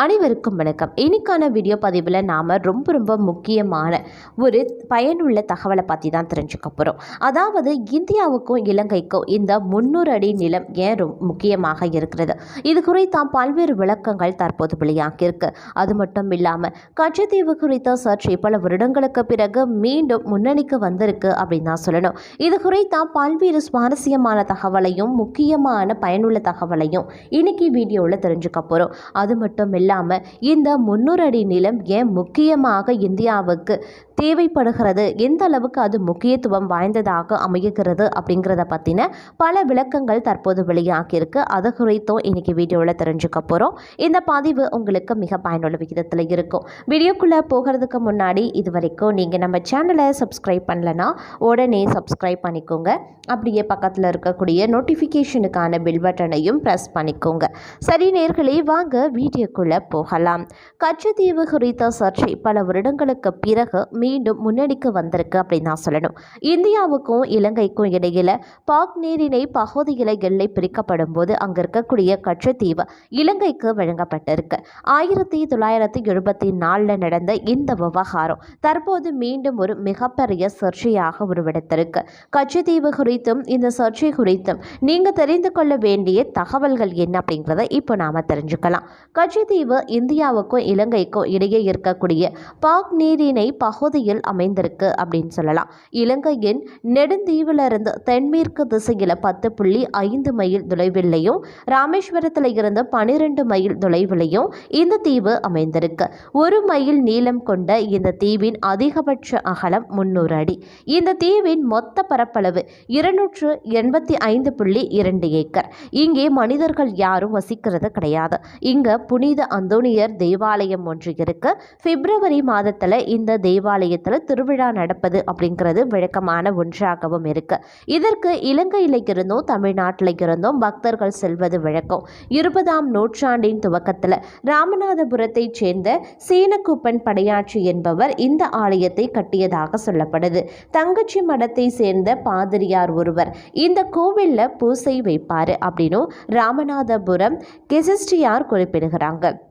அனைவருக்கும் வணக்கம். இன்னைக்கான வீடியோ பதிவில் நாம் ரொம்ப ரொம்ப முக்கியமான ஒரு பயனுள்ள தகவலை பற்றி தான் தெரிஞ்சுக்க போகிறோம் அதாவது இந்தியாவுக்கும் இலங்கைக்கும் இந்த முன்னூறு அடி நிலம் ஏன் ரொம்ப முக்கியமாக இருக்கிறது? இது குறித்தான் பல்வேறு விளக்கங்கள் தற்போது வெளியாகியிருக்கு அது மட்டும் இல்லாமல் கச்சத்தீவு குறித்த சர்ச்சை பல வருடங்களுக்கு பிறகு மீண்டும் முன்னணிக்கு வந்திருக்கு அப்படின்னு தான் சொல்லணும். இது குறித்தான் பல்வேறு சுவாரஸ்யமான தகவலையும் முக்கியமான பயனுள்ள தகவலையும் இன்னைக்கு வீடியோவில் தெரிஞ்சுக்க போகிறோம் அது மட்டும் இல்லாமல் இந்த முன்னூறு அடி நிலம் ஏன் முக்கியமாக இந்தியாவுக்கு தேவைப்படுகிறது? எந்த அளவுக்கு அது முக்கியத்துவம் வாய்ந்ததாக அமைகிறது அப்படிங்கிறத பற்றின பல விளக்கங்கள் தற்போது வெளியாகியிருக்கு. அது குறித்தும் இன்றைக்கி வீடியோவில் தெரிஞ்சுக்க போகிறோம் இந்த பதிவு உங்களுக்கு மிக பயனுள்ள விகிதத்தில் இருக்கும். வீடியோக்குள்ளே போகிறதுக்கு முன்னாடி இது வரைக்கும் நீங்கள் நம்ம சேனலை சப்ஸ்கிரைப் பண்ணலன்னா உடனே சப்ஸ்கிரைப் பண்ணிக்கோங்க. அப்படியே பக்கத்தில் இருக்கக்கூடிய நோட்டிஃபிகேஷனுக்கான பில் பட்டனையும் ப்ரெஸ் பண்ணிக்கோங்க. சரி நேர்களே வாங்க வீடியோக்குள்ளே போகலாம். கச்சத்தீவு குறித்த சர்ச்சை பல வருடங்களுக்கு பிறகு மீண்டும் முன்னணிக்கு வந்திருக்கு அப்படின்னு தான் சொல்லணும். இந்தியாவுக்கும் இலங்கைக்கும் இடையில பாக் நீரிணை பகுதியில் எல்லை பிரிக்கப்படும் போது அங்கே இருக்கக்கூடிய கச்சத்தீவு இலங்கைக்கு வழங்கப்பட்டிருக்கு. ஆயிரத்தி தொள்ளாயிரத்தி எழுபத்தி நாலில் நடந்த இந்த விவகாரம் தற்போது மீண்டும் ஒரு மிகப்பெரிய சர்ச்சையாக உருவெடுத்திருக்கு. கச்சத்தீவு குறித்தும் இந்த சர்ச்சை குறித்தும் நீங்கள் தெரிந்து கொள்ள வேண்டிய தகவல்கள் என்ன அப்படிங்கிறத இப்போ நாம் தெரிஞ்சுக்கலாம். கச்சத்தீவு இந்தியாவுக்கும் இலங்கைக்கும் இடையே இருக்கக்கூடிய பாக் நீரிணை பகுதியில் அமைந்திருக்கு அப்படின்னு சொல்லலாம். இலங்கையின் நெடுந்தீவிலிருந்து தென்மேற்கு திசையில் பத்து புள்ளி ஐந்து மைல் தொலைவிலையும் ராமேஸ்வரத்தில் இருந்து பனிரெண்டு மைல் தொலைவிலையும் இந்த தீவு அமைந்திருக்கு. ஒரு மைல் நீளம் கொண்ட இந்த தீவின் அதிகபட்ச அகலம் முன்னூறு அடி. இந்த தீவின் மொத்த பரப்பளவு இருநூற்று எண்பத்தி ஐந்து புள்ளி இரண்டு ஏக்கர். இங்கே மனிதர்கள் யாரும் வசிக்கிறது கிடையாது. இங்க புனித அந்தோனியர் தேவாலயம் ஒன்று இருக்கு. பிப்ரவரி மாதத்துல இந்த தேவாலயத்துல திருவிழா நடப்பது அப்படிங்கிறது வழக்கமான ஒன்றாகவும் இருக்கு. இதற்கு இலங்கையில இருந்தும் தமிழ்நாட்டில் இருந்தும் பக்தர்கள் செல்வது வழக்கம் இருபதாம் நூற்றாண்டின் துவக்கத்துல ராமநாதபுரத்தைச் சேர்ந்த சீனக்குப்பன் படையாட்சி என்பவர் இந்த ஆலயத்தை கட்டியதாக சொல்லப்படுது. தங்கச்சி மடத்தை சேர்ந்த பாதிரியார் ஒருவர் இந்த கோவில்ல பூசை வைப்பாரு அப்படின்னும் ராமநாதபுரம் கெசிஸ்டியார் குறிப்பிடுகிறாங்க.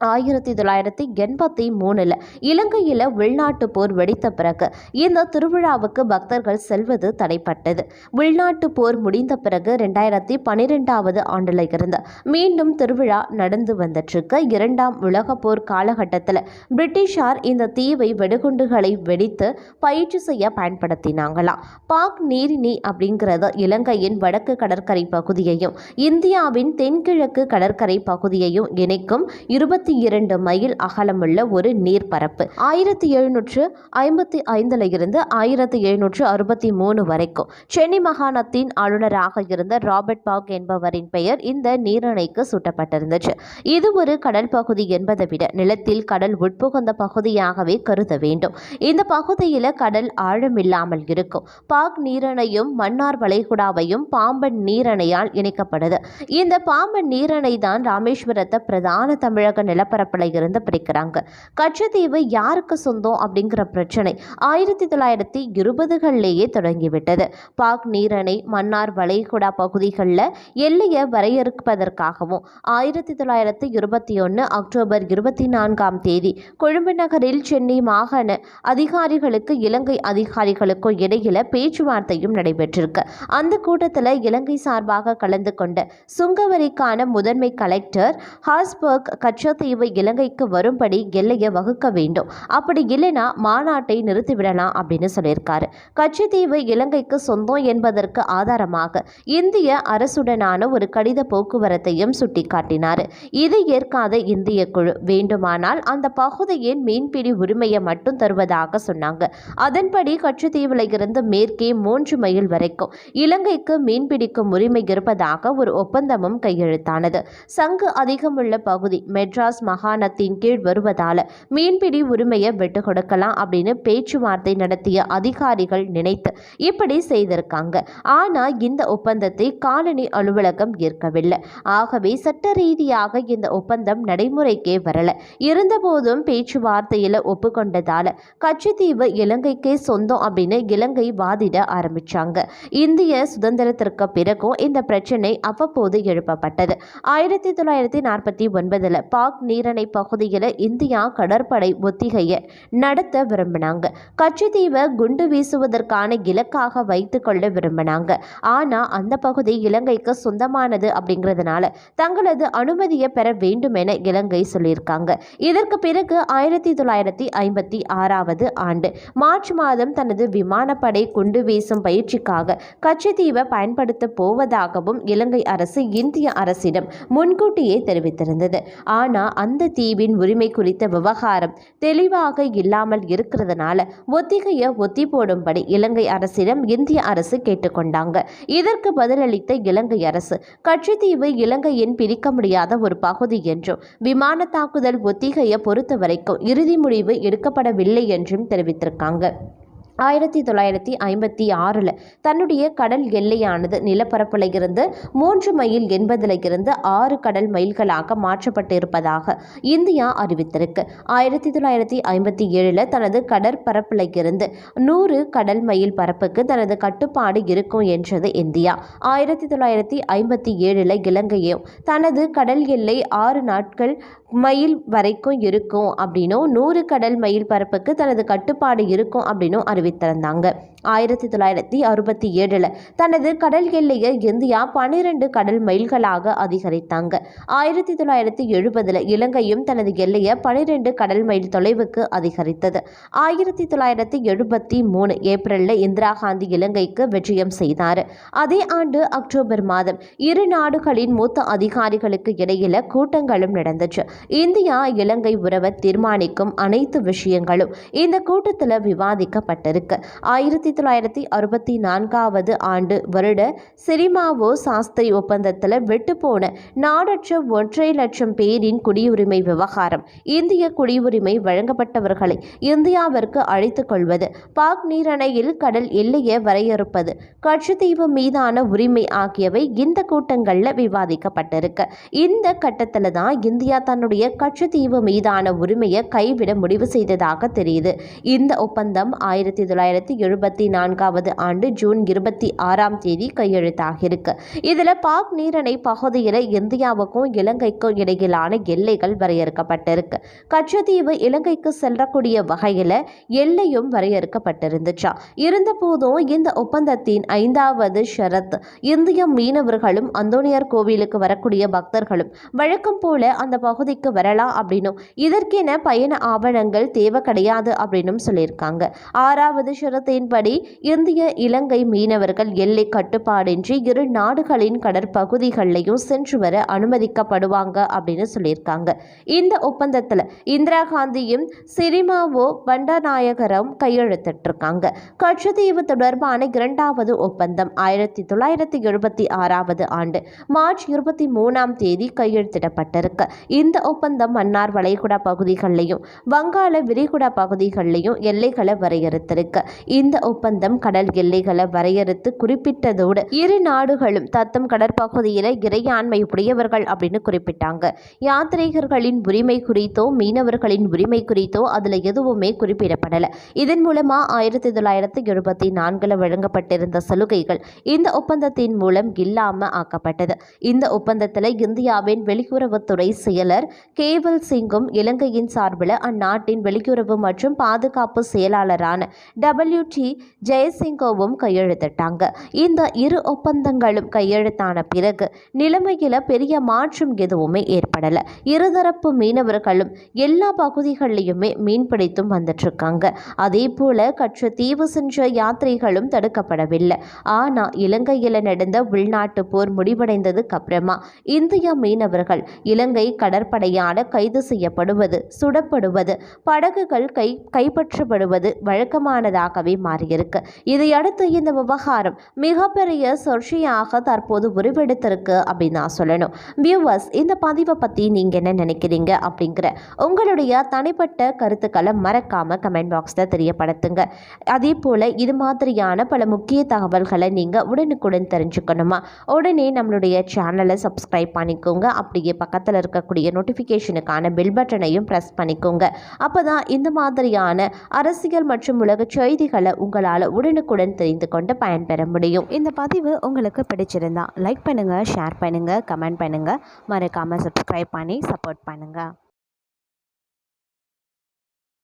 ஆயிரத்தி தொள்ளாயிரத்தி எண்பத்தி மூணில் இலங்கையில் உள்நாட்டு போர் வெடித்த பிறகு இந்த திருவிழாவுக்கு பக்தர்கள் செல்வது தடைப்பட்டது. உள்நாட்டு போர் முடிந்த பிறகு ரெண்டாயிரத்தி பன்னிரெண்டாவது ஆண்டில் இருந்து மீண்டும் திருவிழா நடந்து வந்துட்டுருக்கு. இரண்டாம் உலக போர் காலகட்டத்தில் பிரிட்டிஷார் இந்த தீவை வெடிகுண்டுகளை வெடித்து பயிற்சி செய்ய பயன்படுத்தினாங்களாம் பாக் நீரிணி அப்படிங்கிறது இலங்கையின் வடக்கு கடற்கரை பகுதியையும் இந்தியாவின் தென்கிழக்கு கடற்கரை பகுதியையும் இணைக்கும் இருபத்தி இருபத்தி இரண்டு மைல் அகலமுள்ள ஒரு நீர்ப்பரப்பு. ஆயிரத்தி எழுநூற்று ஐம்பத்தி ஐந்துல இருந்து ஆயிரத்தி எழுநூற்று அறுபத்தி மூணு வரைக்கும். சென்னை மாகாணத்தின் ஆளுநராக இருந்த ராபர்ட் பாக் என்பவரின் பெயர் இந்த நீரணைக்கு சூட்டப்பட்டிருந்துச்சு. இது ஒரு கடல் பகுதி என்பதை விட நிலத்தில் கடல் உட்புகுந்த பகுதியாகவே கருத வேண்டும். இந்த பகுதியில் கடல் ஆழமில்லாமல் இருக்கும். பாக் நீரணையும் மன்னார் வளைகுடாவையும் பாம்பன் நீரணையால் இணைக்கப்படுது. இந்த பாம்பன் நீரணை தான் ராமேஸ்வரத்தை பிரதான தமிழக நிலப்பரப்பில் இருந்து பிரிக்கிறாங்க. கச்சத்தீவு யாருக்கு சொந்தம் அப்படிங்கிற பிரச்சனை ஆயிரத்தி தொள்ளாயிரத்தி இருபதுகளிலேயே தொடங்கிவிட்டது. பாக் நீரணை மன்னார் வளைகுடா பகுதிகளில் எல்லையை வரையறுப்பதற்காகவும் ஆயிரத்தி தொள்ளாயிரத்தி இருபத்தி ஒன்று அக்டோபர் இருபத்தி நான்காம் தேதி கொழும்பு நகரில் சென்னை மாகாண அதிகாரிகளுக்கு இலங்கை அதிகாரிகளுக்கும் இடையில பேச்சுவார்த்தையும் நடைபெற்றிருக்கு. அந்த கூட்டத்தில் இலங்கை சார்பாக கலந்து கொண்ட சுங்கவரிக்கான முதன்மை கலெக்டர் ஹாஸ்பர்க் கச்சத்தீவு இலங்கைக்கு வரும்படி எல்லையை வகுக்க வேண்டும். அப்படி இல்லைன்னா மாநாட்டை நிறுத்திவிடலாம் அப்படின்னு சொல்லியிருக்காரு. கச்சத்தீவு இலங்கைக்கு சொந்தம் என்பதற்கு ஆதாரமாக இந்திய அரசுடனான ஒரு கடித போக்குவரத்தையும் சுட்டிக்காட்டினார். இது ஏற்காத இந்திய குழு. வேண்டுமானால் அந்த பகுதியின் மீன்பிடி உரிமையை மட்டும் தருவதாக சொன்னாங்க. அதன்படி கச்சத்தீவில் இருந்து மேற்கே மூன்று மைல் வரைக்கும் இலங்கைக்கு மீன்பிடிக்கும் உரிமை இருப்பதாக ஒரு ஒப்பந்தமும் கையெழுத்தானது. சங்கு அதிகமுள்ள பகுதி மெட்ராஸ் மெட்ராஸ் மாகாணத்தின் கீழ் வருவதால் மீன்பிடி உரிமையை விட்டு கொடுக்கலாம் அப்படின்னு பேச்சுவார்த்தை நடத்திய அதிகாரிகள் நினைத்து இப்படி செய்திருக்காங்க. ஆனால் இந்த ஒப்பந்தத்தை காலனி அலுவலகம் ஏற்கவில்லை. ஆகவே சட்ட ரீதியாக இந்த ஒப்பந்தம் நடைமுறைக்கே வரல. இருந்தபோதும் பேச்சுவார்த்தையில் ஒப்புக்கொண்டதால் கச்சத்தீவு இலங்கைக்கே சொந்தம் அப்படின்னு இலங்கை வாதிட ஆரம்பிச்சாங்க. இந்திய சுதந்திரத்திற்கு பிறகும் இந்த பிரச்சனை அவ்வப்போது எழுப்பப்பட்டது. ஆயிரத்தி தொள்ளாயிரத்தி நாற்பத்தி ஒன்பதில் பாக் நீரணை பகுதியில் இந்தியா கடற்படை ஒத்திகையை நடத்த விரும்பினாங்க. கச்சத்தீவை குண்டு வீசுவதற்கான இலக்காக வைத்து கொள்ள விரும்பினாங்க. ஆனால் அந்த பகுதி இலங்கைக்கு சொந்தமானது அப்படிங்கிறதுனால தங்களது அனுமதியை பெற வேண்டும் என இலங்கை சொல்லியிருக்காங்க. இதற்கு பிறகு ஆயிரத்தி தொள்ளாயிரத்தி ஐம்பத்தி ஆறாவது ஆண்டு மார்ச் மாதம் தனது விமானப்படை குண்டு வீசும் பயிற்சிக்காக கச்சத்தீவை பயன்படுத்த போவதாகவும் இலங்கை அரசு இந்திய அரசிடம் முன்கூட்டியே தெரிவித்திருந்தது. ஆனால் அந்த தீவின் உரிமை குறித்த விவகாரம் தெளிவாக இல்லாமல் இருக்கிறதுனால ஒத்திகையை ஒத்தி போடும்படி இலங்கை அரசிடம் இந்திய அரசு கேட்டுக்கொண்டாங்க. இதற்கு பதிலளித்த இலங்கை அரசு கட்சித்தீவு இலங்கையின் பிரிக்க முடியாத ஒரு பகுதி என்றும் விமான தாக்குதல் ஒத்திகையை பொறுத்த வரைக்கும் இறுதி முடிவு எடுக்கப்படவில்லை என்றும் தெரிவித்திருக்காங்க. ஆயிரத்தி தொள்ளாயிரத்தி ஐம்பத்தி ஆறில் தன்னுடைய கடல் எல்லையானது நிலப்பரப்பில் இருந்து மூன்று மைல் என்பதில் இருந்து ஆறு கடல் மைல்களாக மாற்றப்பட்டிருப்பதாக இந்தியா அறிவித்திருக்கு. ஆயிரத்தி தொள்ளாயிரத்தி ஐம்பத்தி ஏழில் தனது கடற்பரப்பில் இருந்து நூறு கடல் மைல் பரப்புக்கு தனது கட்டுப்பாடு இருக்கும் என்றது இந்தியா. ஆயிரத்தி தொள்ளாயிரத்தி ஐம்பத்தி ஏழில் இலங்கையும் தனது கடல் எல்லை ஆறு நாட்கள் மைல் வரைக்கும் இருக்கும் அப்படின்னும் நூறு கடல் மைல் பரப்புக்கு தனது கட்டுப்பாடு இருக்கும் அப்படின்னும் அறிவித்திருந்தாங்க. ஆயிரத்தி தொள்ளாயிரத்தி அறுபத்தி ஏழில் தனது கடல் எல்லையை இந்தியா பன்னிரண்டு கடல் மைல்களாக அதிகரித்தாங்க. ஆயிரத்தி தொள்ளாயிரத்தி எழுபதில் இலங்கையும் தனது எல்லையை பன்னிரெண்டு கடல் மைல் தொலைவுக்கு அதிகரித்தது. ஆயிரத்தி தொள்ளாயிரத்தி எழுபத்தி மூணு ஏப்ரலில் இந்திரா காந்தி இலங்கைக்கு விஜயம் செய்தார். அதே ஆண்டு அக்டோபர் மாதம் இரு நாடுகளின் மூத்த அதிகாரிகளுக்கு இடையில கூட்டங்களும் நடந்துச்சு. இந்தியா இலங்கை உறவை தீர்மானிக்கும் அனைத்து விஷயங்களும் இந்த கூட்டத்தில் விவாதிக்கப்பட்டிருக்கு. ஆயிரத்தி தொள்ளாயிரத்தி அறுபத்தி நான்காவது ஆண்டு வருட சிரிமாவோ சாஸ்திரி ஒப்பந்தத்தில் வெட்டுப்போன நாடற்ற ஒன்றரை லட்சம் பேரின் குடியுரிமை விவகாரம் இந்திய குடியுரிமை வழங்கப்பட்டவர்களை இந்தியாவிற்கு அழைத்துக் கொள்வது பாக் நீரணையில் கடல் எல்லையை வரையறுப்பது கட்சித்தீவு மீதான உரிமை ஆகியவை இந்த கூட்டங்களில் விவாதிக்கப்பட்டிருக்கு. இந்த கட்டத்தில் தான் இந்தியா தன்னுடைய தன்னுடைய கட்சித்தீவு மீதான உரிமையை கைவிட முடிவு செய்ததாக தெரியுது. இந்த ஒப்பந்தம் ஆயிரத்தி தொள்ளாயிரத்தி எழுபத்தி நான்காவது ஆண்டு ஜூன் இருபத்தி ஆறாம் தேதி கையெழுத்தாகியிருக்கு. இதில் பாக் நீரணை பகுதியில் இந்தியாவுக்கும் இலங்கைக்கும் இடையிலான எல்லைகள் வரையறுக்கப்பட்டிருக்கு. கச்சத்தீவு இலங்கைக்கு செல்லக்கூடிய வகையில் எல்லையும் வரையறுக்கப்பட்டிருந்துச்சா. இருந்தபோதும் இந்த ஒப்பந்தத்தின் ஐந்தாவது ஷரத் இந்திய மீனவர்களும் அந்தோனியார் கோவிலுக்கு வரக்கூடிய பக்தர்களும் வழக்கம் போல அந்த பகுதி பகுதிக்கு வரலாம் அப்படின்னும். இதற்கென பயண ஆவணங்கள் தேவை கிடையாது அப்படின்னும் சொல்லியிருக்காங்க. ஆறாவது ஷரத்தின்படி இந்திய இலங்கை மீனவர்கள் எல்லை கட்டுப்பாடின்றி இரு நாடுகளின் கடற்பகுதிகளிலையும் சென்று வர அனுமதிக்கப்படுவாங்க அப்படின்னு சொல்லியிருக்காங்க. இந்த ஒப்பந்தத்தில் இந்திரா காந்தியும் சிரிமாவோ பண்டநாயகரும் கையெழுத்திட்டிருக்காங்க. கட்சித்தீவு தொடர்பான இரண்டாவது ஒப்பந்தம் ஆயிரத்தி தொள்ளாயிரத்தி எழுபத்தி ஆறாவது ஆண்டு மார்ச் இருபத்தி மூணாம் தேதி கையெழுத்திடப்பட்டிருக்கு. இந்த ஒப்பந்தம் மன்னார் வளைகுடா பகுதிகளிலையும் வங்காள விரிகுடா பகுதிகளிலையும் எல்லைகளை வரையறுத்திருக்கு. இந்த ஒப்பந்தம் கடல் எல்லைகளை வரையறுத்து குறிப்பிட்டதோடு இரு நாடுகளும் தத்தம் கடற்பகுதியில் இறையாண்மை உடையவர்கள் அப்படின்னு குறிப்பிட்டாங்க. யாத்ரீகர்களின் உரிமை குறித்தோ மீனவர்களின் உரிமை குறித்தோ அதில் எதுவுமே குறிப்பிடப்படலை. இதன் மூலமாக ஆயிரத்தி தொள்ளாயிரத்தி எழுபத்தி நான்கில் வழங்கப்பட்டிருந்த சலுகைகள் இந்த ஒப்பந்தத்தின் மூலம் இல்லாமல் ஆக்கப்பட்டது. இந்த ஒப்பந்தத்தில் இந்தியாவின் வெளியுறவுத்துறை செயலர் கேவல் சிங்கும் இலங்கையின் சார்பில் அந்நாட்டின் வெளியுறவு மற்றும் பாதுகாப்பு செயலாளரான டபிள்யூ டி ஜெயசிங்கோவும் கையெழுத்திட்டாங்க. இந்த இரு ஒப்பந்தங்களும் கையெழுத்தான பிறகு நிலைமையில் பெரிய மாற்றம் எதுவுமே ஏற்படலை. இருதரப்பு மீனவர்களும் எல்லா பகுதிகளிலையுமே மீன்பிடித்தும் வந்துட்டு இருக்காங்க அதே போல கற்ற தீவு சென்ற யாத்திரைகளும் தடுக்கப்படவில்லை. ஆனால் இலங்கையில் நடந்த உள்நாட்டு போர் முடிவடைந்ததுக்கு அப்புறமா இந்திய மீனவர்கள் இலங்கை கடற்படையால் கைது செய்யப்படுவது சுடப்படுவது படகுகள் கை கைப்பற்றப்படுவது வழக்கமானதாகவே மாறியிருக்கு. இதையடுத்து இந்த விவகாரம் மிகப்பெரிய சர்ச்சையாக தற்போது உருவெடுத்திருக்கு அப்படின்னு நான் சொல்லணும். வியூவர்ஸ் இந்த பதிவை பற்றி நீங்கள் என்ன நினைக்கிறீங்க அப்படிங்கிற உங்களுடைய தனிப்பட்ட கருத்துக்களை மறக்காமல் கமெண்ட் பாக்ஸில் தெரியப்படுத்துங்க. அதே போல் இது மாதிரியான பல முக்கிய தகவல்களை நீங்கள் உடனுக்குடன் தெரிஞ்சுக்கணுமா? உடனே நம்மளுடைய சேனலை சப்ஸ்கிரைப் பண்ணிக்கோங்க. அப்படியே பக்கத்தில் இருக்கக்கூடிய நோட்டிஃபிகேஷனுக்கான பெல் பட்டனையும் ப்ரெஸ் பண்ணிக்கோங்க. அப்போ தான் இந்த மாதிரியான அரசியல் மற்றும் உலக செய்திகளை உங்களால் உடனுக்குடன் தெரிந்து கொண்டு பயன்பெற முடியும். இந்த பதிவு உங்களுக்கு பிடிச்சிருந்தா லைக் பண்ணுங்கள் ஷேர் பண்ணுங்கள் கமெண்ட் பண்ணுங்கள் மறக்காமல் சப்ஸ்கிரைப் பண்ணி சப்போர்ட் பண்ணுங்கள்